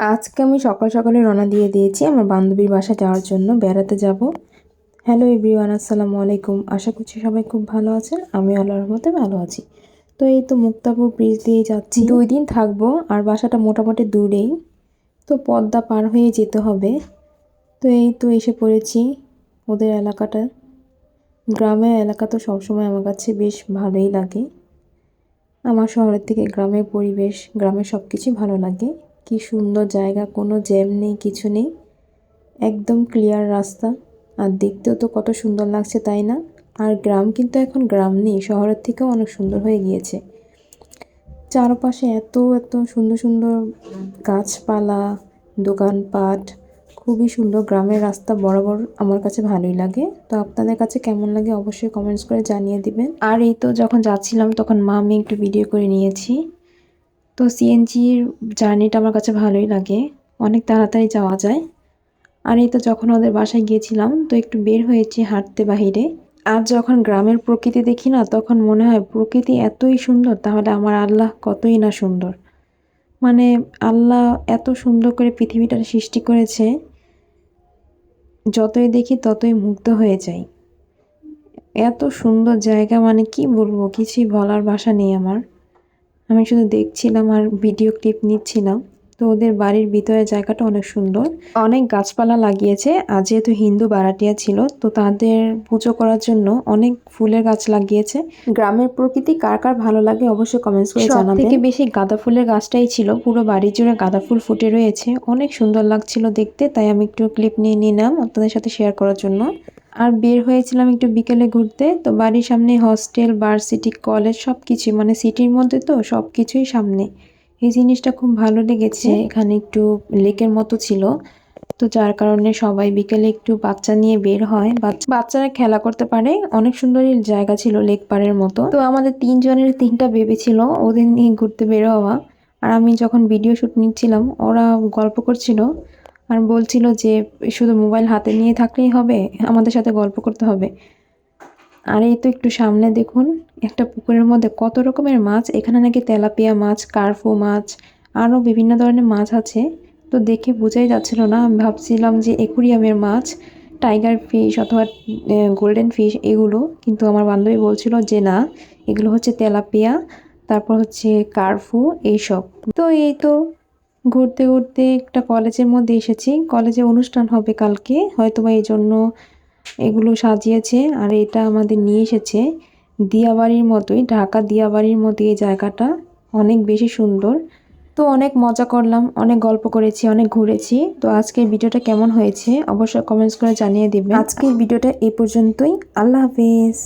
আজকে আমি সকাল সকালে রওনা দিয়ে দিয়েছি আমার বান্ধবীর বাসা যাওয়ার জন্য, বেড়াতে যাব। হ্যালো এভরিওয়ান আসসালামু আলাইকুম। আশা করছি সবাই খুব ভালো আছেন। আমি আল্লাহর মতে ভালো আছি। তো এই তো মুক্তাপুর ব্রিজ দিয়ে যাচ্ছি। দুই দিন থাকব আর বাসাটা মোটামুটি দূরেই। তো পদ্মা পার হয়ে যেতে হবে। তো এই তো এসে পড়েছি ওদের এলাকাটা। গ্রামের এলাকা তো সবসময় আমার কাছে বেশ ভালোই লাগে। আমার শহরের থেকে গ্রামের পরিবেশ, গ্রামের সব কিছুই ভালো লাগে। কি সুন্দর জায়গা, কোনো জ্যাম নেই, কিছু নেই। একদম ক্লিয়ার রাস্তা। আর দেখতেও তো কত সুন্দর লাগছে, তাই না? আর গ্রাম কিন্তু এখন গ্রাম নেই, শহরের থেকেও অনেক সুন্দর হয়ে গিয়েছে। চারপাশে এত এত সুন্দর সুন্দর গাছপালা, দোকানপাট, খুবই সুন্দর। গ্রামের রাস্তা বরাবর আমার কাছে ভালোই লাগে। তো আপনাদের কাছে কেমন লাগে অবশ্যই কমেন্টস করে জানিয়ে দিবেন। আর এই তো যখন যাচ্ছিলাম, তখন মা আমি একটু ভিডিও করে নিয়েছি। তো সিএনজির জার্নিটা আমার কাছে ভালোই লাগে। অনেক তাড়াতাড়ি যাওয়া যায়। আর এই তো যখন ওদের বাসায় গিয়েছিলাম, তো একটু বের হয়েছি হাঁটতে বাহিরে। আর যখন গ্রামের প্রকৃতি দেখি না, তখন মনে হয় প্রকৃতি এতই সুন্দর, তাহলে আমার আল্লাহ কতই না সুন্দর। মানে আল্লাহ এত সুন্দর করে পৃথিবীটা সৃষ্টি করেছে, যতই দেখি ততই মুগ্ধ হয়ে যাই। এত সুন্দর জায়গা মানে কি বলব? কিছুই বলার ভাষা নেই আমার। আমি শুধু দেখছিলাম আর ভিডিও ক্লিপ নিচ্ছিলাম। তো ওদের বাড়ির ভিতরে জায়গাটা অনেক সুন্দর। অনেক গাছপালা লাগিয়েছে। আর যেহেতু হিন্দু বারাটিয়া ছিল তো তাদের পুজো করার জন্য অনেক ফুলের গাছ লাগিয়েছে। গ্রামের প্রকৃতি কার কার ভালো লাগে অবশ্যই কমেন্টস করে জানাবেন থেকে বেশি গাঁদা ফুলের গাছটাই ছিল। পুরো বাড়ি জুড়ে গাঁদা ফুল ফুটে রয়েছে। অনেক সুন্দর লাগছিল দেখতে তাই আমি একটু ক্লিপ নিয়ে নিলাম আপনাদের সাথে শেয়ার করার জন্য। আর বের হয়েছিলাম একটু বিকেলে ঘুরতে। তো বাড়ির সামনে হস্টেল ভার্সিটি কলেজ সব কিছুই মানে সিটির মধ্যে তো সব কিছুই সামনে। এই জিনিসটা খুব ভালো লেগেছে। এখানে একটু লেকের মতো ছিল। তো যার কারণে সবাই বিকেলে একটু বাচ্চা নিয়ে বের হয়। বাচ্চারা খেলা করতে পারে। অনেক সুন্দরই জায়গা ছিল লেক পাড়ের মতো। তো আমাদের তিনজনের তিনটা বেবি ছিল ওদের নিয়ে ঘুরতে বের হওয়া। আর আমি যখন ভিডিও শ্যুট নিচ্ছিলাম ওরা গল্প করছিল। আর বলছিল যে শুধু মোবাইল হাতে নিয়ে থাকলেই হবে, আমাদের সাথে গল্প করতে হবে। আর এই তো একটু সামনে দেখুন, একটা পুকুরের মধ্যে কত রকমের মাছ, এখানে নাকি তেলাপিয়া মাছ, কার্ফু মাছ আরও বিভিন্ন ধরনের মাছ আছে। তো দেখে বোঝাই যাচ্ছিল না, আমি ভাবছিলাম যে একুরিয়ামের মাছ, টাইগার ফিশ অথবা গোল্ডেন ফিশ এগুলো, কিন্তু আমার বান্ধবী বলছিল যে না, এগুলো হচ্ছে তেলাপিয়া, তারপর হচ্ছে কার্ফু, এইসব। তো এই তো ঘুরতে ঘুরতে একটা কলেজের মধ্যে এসেছি। কলেজে অনুষ্ঠান হবে কালকে। হয়তো বা এই জন্য এগুলো সাজিয়েছে। আর এটা আমাদের নিয়ে এসেছে দিয়াবাড়ির মতোই, ঢাকা দিয়াবাড়ির মতো এই জায়গাটা। অনেক বেশি সুন্দর। তো অনেক মজা করলাম, অনেক গল্প করেছি, অনেক ঘুরেছি। তো আজকের ভিডিওটা কেমন হয়েছে অবশ্যই কমেন্টস করে জানিয়ে দিবেন। আজকের ভিডিওটা এই পর্যন্তই। আল্লাহ হাফিজ।